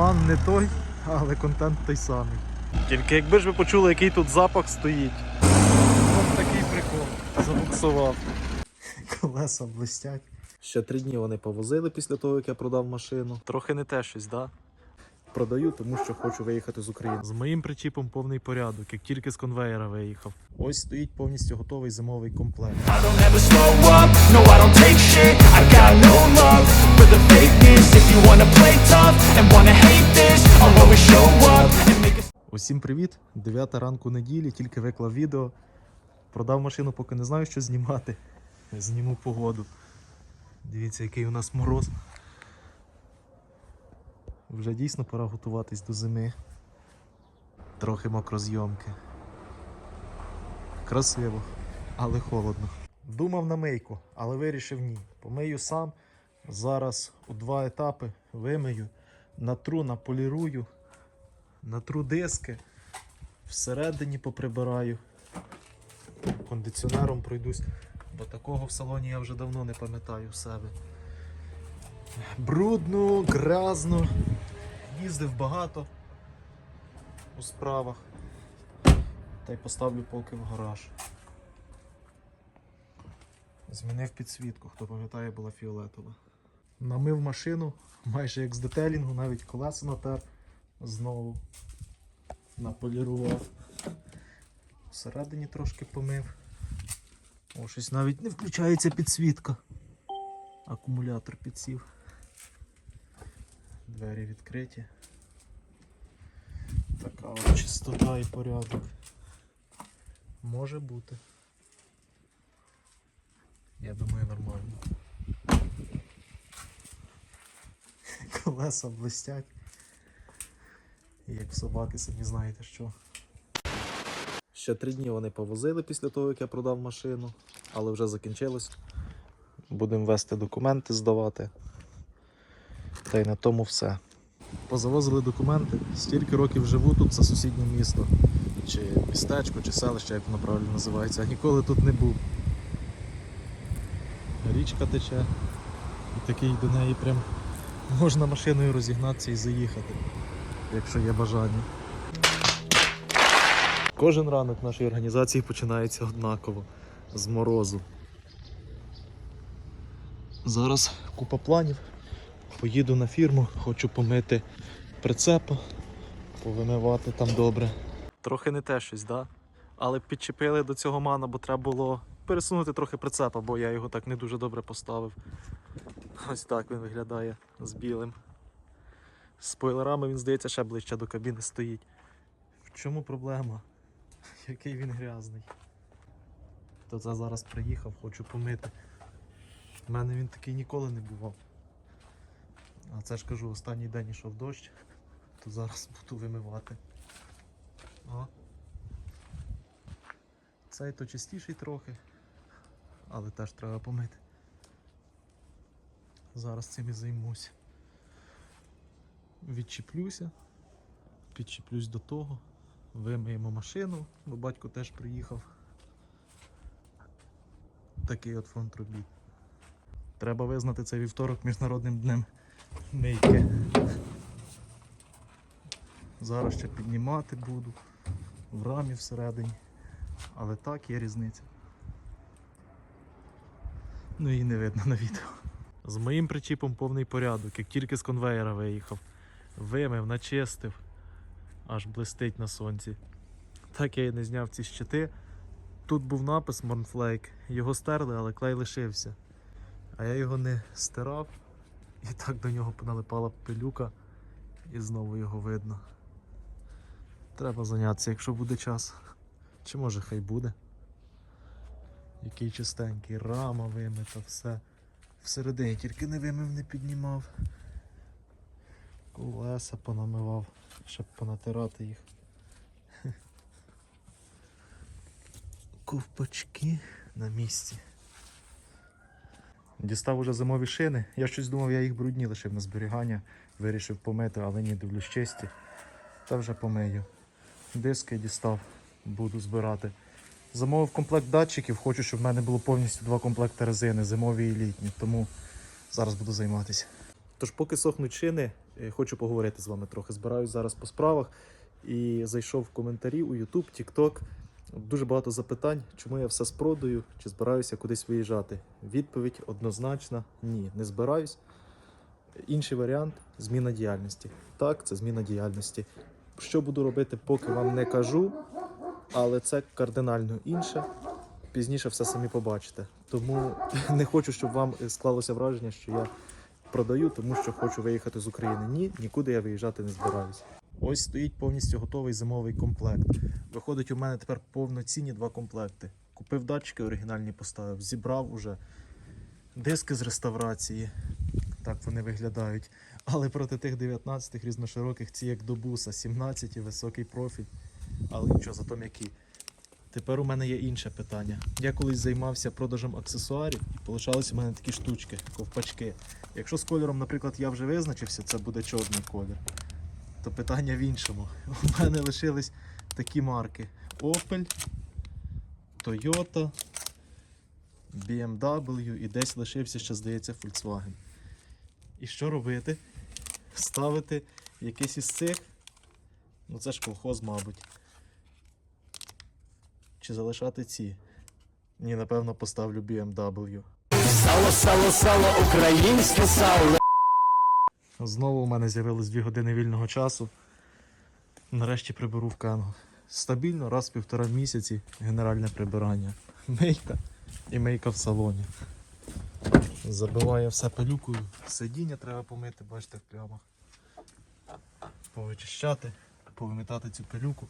Ман не той, але контент той самий. Тільки якби ж ви почули, який тут запах стоїть. Ось такий прикол. Забуксував. Колеса блистять. Ще три дні вони повозили після того, як я продав машину. Трохи не те щось, да? Продаю, тому що хочу виїхати з України. З моїм причіпом повний порядок, як тільки з конвейера виїхав. Ось стоїть повністю готовий зимовий комплект. I don't ever slow up, no I don't take shit I got no love for the fakeness If you wanna play tough and wanna hate this I'll always show up and make a Усім привіт! 9 ранку неділі, тільки виклав відео. Продав машину, поки не знаю, що знімати. Зніму погоду. Дивіться, який у нас мороз. Вже дійсно пора готуватись до зими. Трохи мокрозйомки. Красиво, але холодно. Думав на мийку, але вирішив ні. Помию сам. Зараз у два етапи вимию, натру, наполірую натру диски, всередині поприбираю, кондиціонером пройдусь, бо такого в салоні я вже давно не пам'ятаю в себе. Брудно, грязно, їздив багато у справах. Та й поставлю поки в гараж. Змінив підсвітку, хто пам'ятає, була фіолетова. Намив машину, майже як з детелінгу, навіть колеса натер знову наполірував. Всередині трошки помив. О, щось навіть не включається підсвітка. Акумулятор підсів. Двері відкриті. Така от чистота і порядок. Може бути. Я думаю, нормально. Колеса блистять. Як собаки, самі знаєте що. Ще три дні вони повозили після того, як я продав машину, але вже закінчилось. Будемо вести документи, здавати. Та й на тому все. Позавозили документи. Стільки років живу тут, це сусіднє місто. Чи містечко, чи селище, як воно правильно називається, ніколи тут не був. Річка тече. І такий до неї прям можна машиною розігнатися і заїхати якщо є бажання. Кожен ранок нашої організації починається однаково з морозу. Зараз купа планів. Поїду на фірму, хочу помити прицепа, повимивати там добре. Трохи не те щось, да? Але підчепили до цього мана, бо треба було пересунути трохи прицепа, бо я його так не дуже добре поставив. Ось так він виглядає з білим. З спойлерами він, здається, ще ближче до кабіни стоїть. В чому проблема? Який він грязний. То це зараз приїхав, хочу помити. У мене він такий ніколи не бував. А це ж кажу, останній день йшов дощ, то зараз буду вимивати. О. Цей то чистіший трохи, але теж треба помити. Зараз цим і займусь відчіплюся, підчіплюсь до того, вимиємо машину, бо батько теж приїхав. Такий от фронт робіт. Треба визнати цей вівторок міжнародним днем мийки. Зараз ще піднімати буду в рамі всередині. Але так є різниця. Ну і не видно на відео. З моїм причіпом повний порядок, як тільки з конвейера виїхав. Вимив, начистив, аж блистить на сонці. Так я і не зняв ці щити. Тут був напис Mornflake, його стерли, але клей лишився. А я його не стирав, і так до нього поналипала пилюка, і знову його видно. Треба зайнятися, якщо буде час. Чи може хай буде. Який чистенький, рама вимита, все. Всередині тільки не вимив, не піднімав. Колеса понамивав, щоб понатирати їх. Ковпачки на місці. Дістав уже зимові шини. Я щось думав, я їх брудні лишив на зберігання. Вирішив помити, але ні, дивлюсь чисті. Та вже помию. Диски дістав, буду збирати. Замовив комплект датчиків, хочу, щоб в мене було повністю два комплекти резини, зимові і літні. Тому зараз буду займатися. Тож, поки сохнуть шини, е, хочу поговорити з вами трохи. Збираюсь зараз по справах і зайшов в коментарі у YouTube, TikTok. Дуже багато запитань, чому я все спродаю, чи збираюся кудись виїжджати. Відповідь однозначна: ні, не збираюсь. Інший варіант зміна діяльності. Так, це зміна діяльності. Що буду робити, поки вам не кажу, але це кардинально інше. Пізніше все самі побачите. Тому не хочу, щоб вам склалося враження, що я продаю, тому що хочу виїхати з України. Ні, нікуди я виїжджати не збираюся. Ось стоїть повністю готовий зимовий комплект. Виходить, у мене тепер повноцінні два комплекти. Купив датчики оригінальні, поставив, зібрав уже диски з реставрації. Так вони виглядають. Але проти тих 19 різношироких ці як до буса, 17 високий профіль. Але нічого, зато м'які. Тепер у мене є інше питання. Я колись займався продажем аксесуарів, і получалися у мене такі штучки, ковпачки. Якщо з кольором, наприклад, я вже визначився, це буде чорний колір, то питання в іншому. У мене лишились такі марки: Opel, Toyota, BMW і десь лишився ще, здається, Volkswagen. І що робити? Ставити якийсь із цих. Ну це ж колхоз, мабуть. Чи залишати ці? Ні, напевно, поставлю BMW. Сало, сало, сало, українське сало. Знову у мене з'явилось 2 години вільного часу. Нарешті приберу в кангу. Стабільно раз в півтора місяці генеральне прибирання. Мийка і мийка в салоні. Забиває все пилюкою. Сидіння треба помити, бачите, в плямах. Повичищати, повимітати цю пилюку.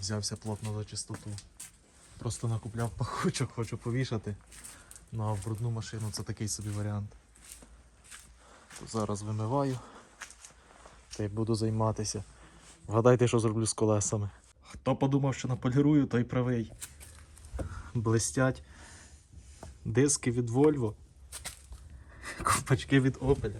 Взявся плотно за чистоту. Просто накупляв пахучок, хочу повішати. Ну а в брудну машину це такий собі варіант. Зараз вимиваю та й буду займатися. Вгадайте, що зроблю з колесами. Хто подумав, що наполірую, той правий. Блистять диски від Volvo, ковпачки від Opel,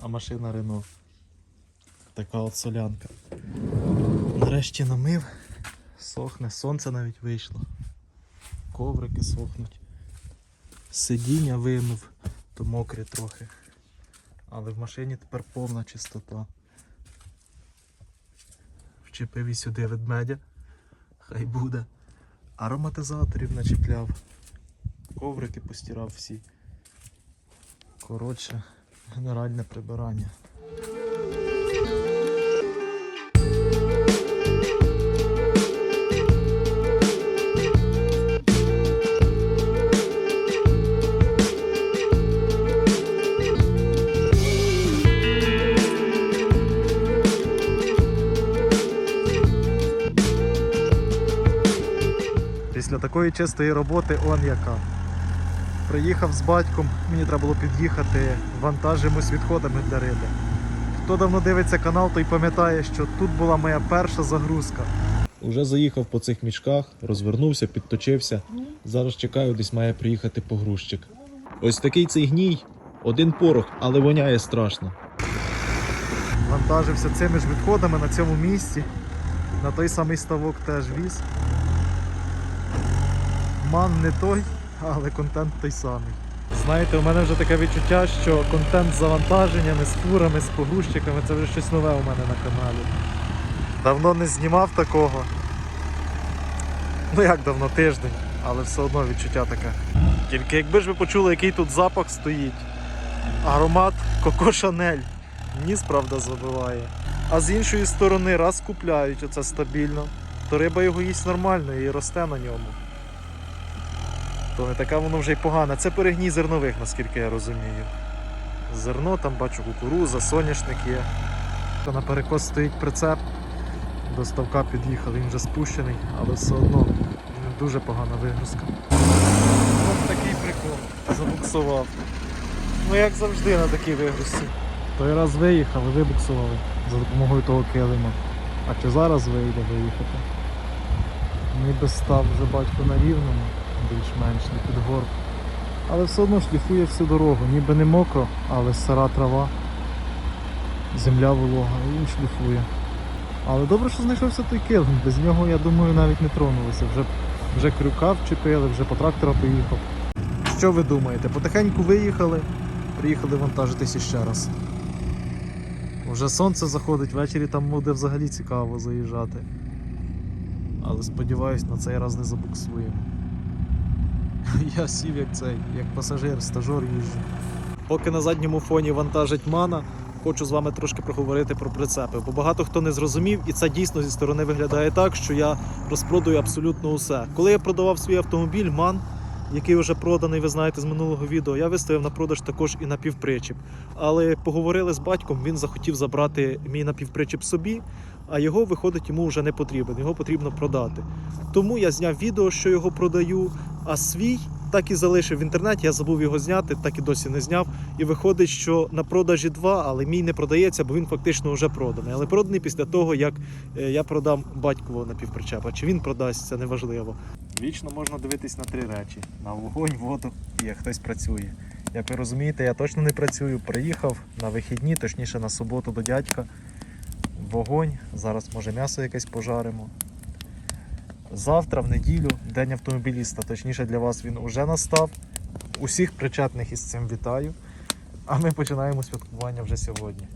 а машина Renault. Така от солянка. Нарешті намив, сохне, сонце навіть вийшло. Коврики сохнуть. Сидіння вимив, то мокре трохи. Але в машині тепер повна чистота. Вчепив і сюди ведмедя. Хай буде. Ароматизаторів начепляв. Коврики постирав всі. Коротше, генеральне прибирання. Такої чистої роботи он яка. Приїхав з батьком, мені треба було під'їхати, вантажимось відходами для риби. Хто давно дивиться канал, той пам'ятає, що тут була моя перша загрузка. Уже заїхав по цих мішках, розвернувся, підточився. Зараз чекаю, десь має приїхати погрузчик. Ось такий цей гній, один порох, але воняє страшно. Вантажився цими ж відходами на цьому місці. На той самий ставок теж віз. Ман не той, але контент той самий. Знаєте, у мене вже таке відчуття, що контент з завантаженнями, з фурами, з погрузчиками це вже щось нове у мене на каналі. Давно не знімав такого. Ну як давно, тиждень, але все одно відчуття таке. Тільки якби ж ви почули, який тут запах стоїть. Аромат Коко Шанель. Ніс, правда, забиває. А з іншої сторони, раз купляють оце стабільно, то риба його їсть нормально і росте на ньому. То не така воно вже й погана. Це перегній зернових, наскільки я розумію. Зерно, там бачу кукуруза, соняшник є. На перекос стоїть прицеп. До ставка під'їхав, він вже спущений, але все одно дуже погана вигрузка. Ось такий прикол. Забуксував. Ну як завжди на такій вигрузці. Той раз виїхали, вибуксували за допомогою того килима. А чи зараз вийде виїхати? Ніби став вже батько на рівному, більш-менш не під горб. Але все одно шліфує всю дорогу, ніби не мокро, але сира трава, земля волога, і шліфує. Але добре, що знайшовся той килим, без нього, я думаю, навіть не тронулися. Вже, вже крюка вчепили, вже по трактора поїхав. Що ви думаєте? Потихеньку виїхали, приїхали вантажитись іще раз. Уже сонце заходить, ввечері там буде взагалі цікаво заїжджати. Але сподіваюсь, на цей раз не забуксуємо. Я сів як цей, як пасажир, стажор їжджу. Поки на задньому фоні вантажить мана, хочу з вами трошки проговорити про прицепи. Бо багато хто не зрозумів, і це дійсно зі сторони виглядає так, що я розпродаю абсолютно усе. Коли я продавав свій автомобіль, ман, який вже проданий, ви знаєте з минулого відео, я виставив на продаж також і напівпричіп. Але поговорили з батьком, він захотів забрати мій напівпричіп собі, а його виходить йому вже не потрібен, його потрібно продати. Тому я зняв відео, що його продаю, а свій так і залишив в інтернеті. Я забув його зняти, так і досі не зняв. І виходить, що на продажі два, але мій не продається, бо він фактично вже проданий. Але проданий після того, як е, я продам батькового напівпричепа. Чи він продасться, неважливо. Вічно можна дивитись на три речі: на вогонь, воду і як хтось працює. Як ви розумієте, я точно не працюю. Приїхав на вихідні, точніше на суботу до дядька. Вогонь. Зараз може м'ясо якесь пожаримо. Завтра, в неділю, день автомобіліста. Точніше для вас він уже настав. Усіх причетних із цим вітаю. А ми починаємо святкування вже сьогодні.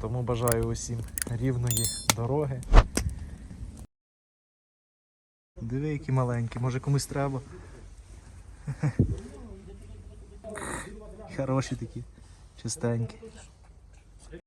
Тому бажаю усім рівної дороги. Диви, які маленькі, може комусь треба. Хороші такі, чистенькі.